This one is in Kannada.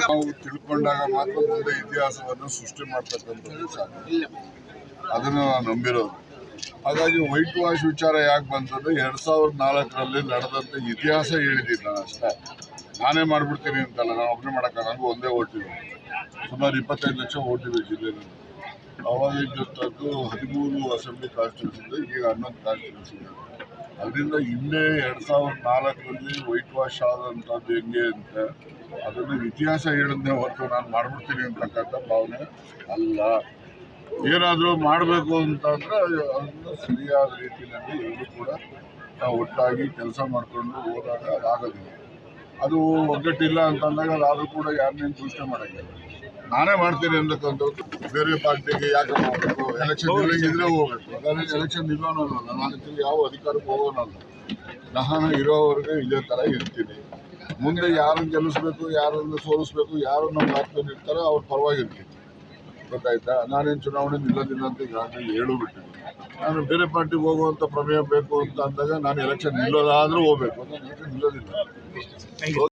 ನಾವು ತಿಳ್ಕೊಂಡಾಗ ಮಾತ್ರ ಮುಂದೆ ಇತಿಹಾಸವನ್ನು ಸೃಷ್ಟಿ ಮಾಡ್ತಕ್ಕಂಥದ್ದು ಅದನ್ನು ನಾನು ನಂಬಿರೋದು. ಹಾಗಾಗಿ ವೈಟ್ ವಾಶ್ ವಿಚಾರ ಯಾಕೆ ಬಂತಂದ್ರೆ ಎರಡು ಸಾವಿರದ ನಾಲ್ಕರಲ್ಲಿ ನಡೆದಂತ ಇತಿಹಾಸ ಹೇಳಿದ್ದೀನಿ ನಾನು ಅಷ್ಟೇ. ನಾನೇ ಮಾಡ್ಬಿಡ್ತೀನಿ ಅಂತಲ್ಲ, ನಾನು ಒಬ್ಬನೇ ಮಾಡೋಕ್ಕ ನನಗೂ ಒಂದೇ ಓಟಿದೆ ಸುಮಾರು ಇಪ್ಪತ್ತೈದು ಲಕ್ಷ ಓಟಿದೆ ಜಿಲ್ಲೆಯಲ್ಲಿ. ಅವಾಗ ಇದ್ದದ್ದು ಹದಿಮೂರು ಅಸೆಂಬ್ಲಿ ಕಾನ್ಸ್ಟಿಟ್ಯೂಷನ್ ಈಗ ಹನ್ನೊಂದು ಕಾನ್ಸ್ಟಿಟ್ಯೂಷನ್ ಅದರಿಂದ ಹಿಂದೆ ಎರಡು ಸಾವಿರದ ನಾಲ್ಕರಲ್ಲಿ ವೈಟ್ ವಾಶ್ ಆದಂಥದ್ದು ಹೆಂಗೆ ಅಂತ ಅದನ್ನು ಇತಿಹಾಸ ಹೇಳಿದ್ನೇ ಹೊರತು ನಾನು ಮಾಡ್ಬಿಡ್ತೀನಿ ಅಂತಕ್ಕಂಥ ಭಾವನೆ ಅಲ್ಲ. ಏನಾದರೂ ಮಾಡಬೇಕು ಅಂತಂದರೆ ಅದನ್ನು ಸರಿಯಾದ ರೀತಿಯಲ್ಲಿ ಎಲ್ಲರೂ ಕೂಡ ನಾವು ಒಟ್ಟಾಗಿ ಕೆಲಸ ಮಾಡಿಕೊಂಡು ಹೋದಾಗ ಅದಾಗೋದಿಲ್ಲ. ಅದು ಒಗ್ಗಟ್ಟಿಲ್ಲ ಅಂತಂದಾಗ ಅದಾದರೂ ಕೂಡ ಯಾರನ್ನೇನು ಸೂಚನೆ ಮಾಡೋಂಗಿಲ್ಲ. ನಾನೇ ಮಾಡ್ತೀನಿ ಅಂತಕ್ಕಂಥದ್ದು ಬೇರೆ ಪಾರ್ಟಿಗೆ ಯಾಕೆ ಹೋಗ್ಬೇಕು. ಎಲೆಕ್ಷನ್ ಇದ್ರೆ ಹೋಗ್ಬೇಕು ಎಲೆಕ್ಷನ್ ನಿಲ್ಲೋನಲ್ಲ ನಾನು ಅದಕ್ಕೆ ಯಾವ ಅಧಿಕಾರಕ್ಕೆ ಹೋಗೋನಲ್ಲ ನಾನು ಇರೋವರೆಗೂ ಇದೇ ಥರ ಇರ್ತೀನಿ. ಮುಂದೆ ಯಾರನ್ನು ಗೆಲ್ಲಿಸ್ಬೇಕು ಯಾರನ್ನು ಸೋಲಿಸ್ಬೇಕು ಯಾರು ನಮ್ಮ ರಾಜ್ಯದಲ್ಲಿ ಇರ್ತಾರೋ ಅವ್ರ ಪರವಾಗಿರ್ತೀನಿ. ಗೊತ್ತಾಯ್ತಾ? ನಾನೇನು ಚುನಾವಣೆ ನಿಲ್ಲೋದಿಲ್ಲ ಅಂತ ಈಗಾಗಲೇ ಹೇಳು ಬಿಟ್ಟಿದ್ದೀನಿ ನಾನು ಬೇರೆ ಪಾರ್ಟಿಗೆ ಹೋಗುವಂಥ ಪ್ರಮೇಯ ಬೇಕು ಅಂತ ಅಂದಾಗ ನಾನು ಎಲೆಕ್ಷನ್ ನಿಲ್ಲೋದಾದರೂ ಹೋಗ್ಬೇಕು. ಅಂತ ಎಲೆಕ್ಷನ್ ನಿಲ್ಲೋದಿಲ್ಲ.